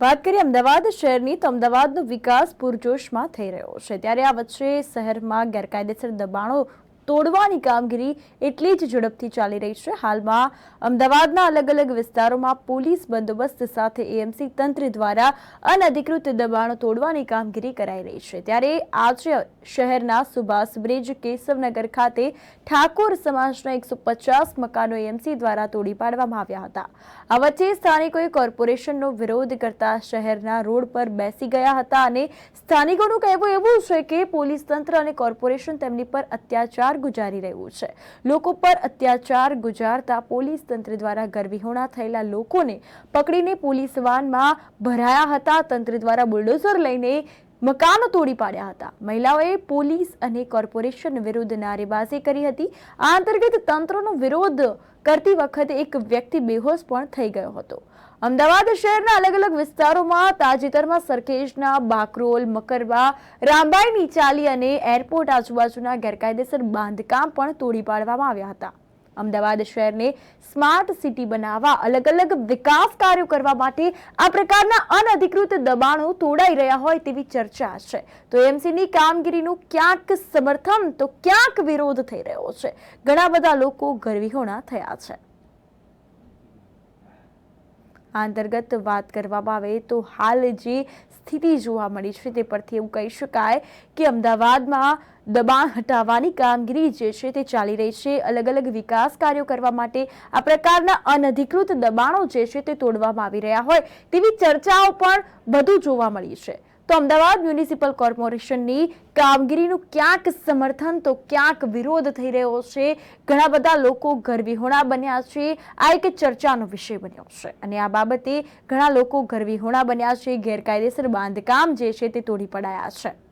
વાત કરીએ અમદાવાદ શહેરની તો અમદાવાદનો વિકાસ પૂરજોશમાં થઈ રહ્યો છે. ત્યારે આ વચ્ચે શહેરમાં ગેરકાયદેસર દબાણો તોડવાની કામગીરી એટલી જ ઝડપથી ચાલી રહી છે. હાલમાં અમદાવાદના અલગ અલગ વિસ્તારોમાં પોલીસ બંદોબસ્ત સાથે એએમસી તંત્ર દ્વારા અનધિકૃત દબાણો તોડવાની કામગીરી કરાઈ રહી છે. ત્યારે આજે શહેરના સુભાષ બ્રિજ કેશવનગર ખાતે ઠાકોર સમાજના એકસો પચાસ મકાનો એએમસી દ્વારા તોડી પાડવામાં આવ્યા હતા. આ વચ્ચે સ્થાનિકોએ કોર્પોરેશનનો વિરોધ કરતા શહેરના રોડ પર બેસી ગયા હતા અને સ્થાનિકોનું કહેવું એવું છે કે પોલીસ તંત્ર અને કોર્પોરેશન તેમની પર અત્યાચાર ગુજારી રહ્યું છે. લોકો પર અત્યાચાર ગુજારતા પોલીસ તંત્ર દ્વારા ગરવિહોણા થયેલા લોકોને પકડીને પોલીસ વાનમાં ભરાયા હતા. તંત્ર દ્વારા બુલડોઝર લઈને મકાનો તોડી પાડ્યા હતા. મહિલાઓએ પોલીસ અને કોર્પોરેશન વિરુદ્ધ નારેબાજી કરી હતી. આ અંતર્ગત તંત્રનો વિરોધ કરતી વખતે એક વ્યક્તિ બેહોશ પણ થઈ ગયો હતો. અમદાવાદ શહેરના અલગ અલગ વિસ્તારોમાં તાજેતરમાં સરખેજના બાકરોલ મકરવા રામબાઈની ચાલી અને એરપોર્ટ આજુબાજુના ગેરકાયદેસર બાંધકામ પણ તોડી પાડવામાં આવ્યા હતા. અમદાવાદ શહેરને સ્માર્ટ સિટી બનાવવા અલગ અલગ વિકાસ કાર્યો કરવા માટે આ પ્રકારના અનધિકૃત દબાણો તોડાઈ રહ્યા હોય તેવી ચર્ચા છે. તો એમસીની કામગીરીનું ક્યાંક સમર્થન, તો ક્યાંક વિરોધ થઈ રહ્યો છે. ઘણા બધા લોકો ગરવીહોણા થયા છે. અંતર્ગત વાત કરવામાં આવે તો હાલ જે સ્થિતિ જોવા મળી છે તે પરથી એવું કહી શકાય કે અમદાવાદમાં દબાણ હટાવવાની કામગીરી જે છે તે ચાલી રહી છે. અલગ અલગ વિકાસ કાર્યો કરવા માટે આ પ્રકારના અનધિકૃત દબાણો જે છે તે તોડવામાં આવી રહ્યા હોય તેવી ચર્ચાઓ પણ વધુ જોવા મળી છે. તો અમદાવાદ મ્યુનિસિપલ કોર્પોરેશનની કામગીરીનું ક્યાંક સમર્થન તો ક્યાંક વિરોધ થઈ રહ્યો છે. ઘણા બધા લોકો ઘરવિહોણા બન્યા છે. આ એક ચર્ચાનો વિષય બન્યો છે અને આ બાબતે ઘણા લોકો ઘરવિહોણા બન્યા છે. ગેરકાયદેસર બાંધકામ જે છે તે તોડી પડાયા છે.